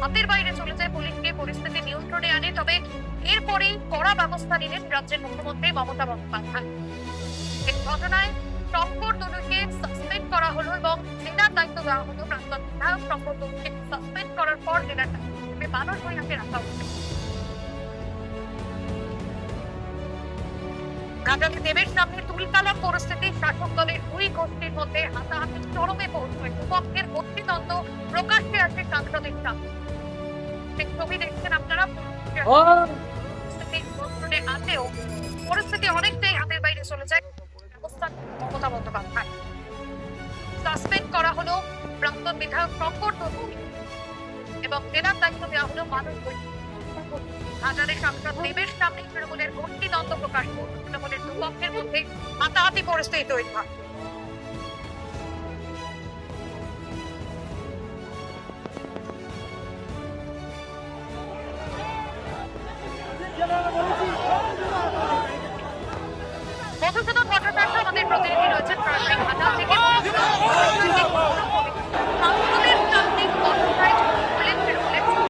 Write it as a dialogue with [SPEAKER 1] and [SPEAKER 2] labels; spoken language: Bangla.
[SPEAKER 1] হাতের বাইরে চলে যায় পুলিশকে। পরিস্থিতি নিয়ন্ত্রণে আনে, তবে এরপরেই কড়া ব্যবস্থা নিলেন রাজ্যের মুখ্যমন্ত্রী মমতা বন্দ্যোপাধ্যায়। এই ঘটনায় তনুকে সাসপেন্ড করা হলো এবং জেলার দায়িত্ব দেওয়া হলো বিধায়ক তনুকে সাসপেন্ড করার পর জেলার ভূঁইয়াকে রাখা দেবের সামনে পরিস্থিতি, শাসক দলের দুই গোষ্ঠীর মধ্যে হাতাহাতি চরমে পৌঁছয়। দুপক্ষের গোষ্ঠীদ্বন্দ্ব সামনে সেই ছবি দেখছেন আপনারা? নিয়ন্ত্রণে আনলেও পরিস্থিতি অনেকটাই হাতের বাইরে চলে যায়। অবস্থান মমতা বন্দ্যোপাধ্যায় সাসপেন্ড করা হলো প্রাক্তন বিধায়ক শঙ্কর তনু এবং জেলার দায়িত্ব দেওয়া হলো মানুষ বৈদ্য হাজারে সাংসদ দেবের সামনে তৃণমূলের দ্বন্দ্ব প্রকাশ তৃণমূলের দুপক্ষের মধ্যে হাতাহাতি পরিস্থিতি তৈরি হয়। আমাদের প্রতিনিধি রয়েছে